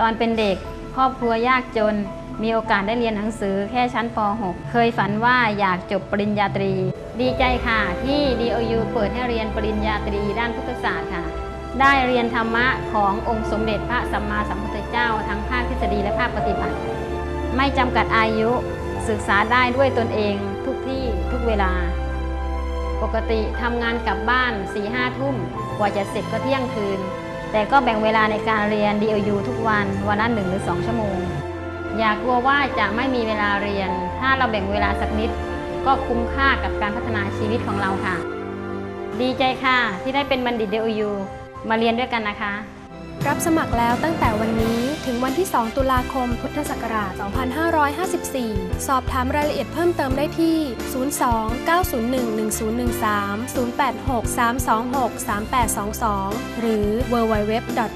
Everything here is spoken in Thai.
ตอนเป็นเด็กครอบครัวยากจน มีโอกาสได้เรียนหนังสือแค่ชั้นป .6 เคยฝันว่าอยากจบปริญญาตรี ดีใจค่ะ ที่ DOU เปิดให้เรียนปริญญาตรีด้านพุทธศาสตร์ค่ะ ได้เรียนธรรมะขององค์สมเด็จพระสัมมาสัมพุทธเจ้า ทั้งภาคทฤษฎีและภาคปฏิบัติ ไม่จำกัดอายุศึกษาได้ด้วยตนเองทุกที่ทุกเวลา ปกติทำงานกลับบ้าน4ี่ห้าทุ่มกว่าจะเสร็จก็เที่ยงคืน แต่ก็แบ่งเวลาในการเรียน DOU ทุกวัน วันละหนึ่งหรือสองชั่วโมง อย่ากลัวว่าจะไม่มีเวลาเรียน ถ้าเราแบ่งเวลาสักนิด ก็คุ้มค่ากับการพัฒนาชีวิตของเราค่ะ ดีใจค่ะที่ได้เป็นบัณฑิต DOU มาเรียนด้วยกันนะคะ รับสมัครแล้วตั้งแต่วันนี้ ถึงวันที่ 2 ตุลาคม พุทธศักราช 2554 สอบถามรายละเอียดเพิ่มเติมได้ที่ 02 901 1013 086 326 3822 หรือ www.dou.us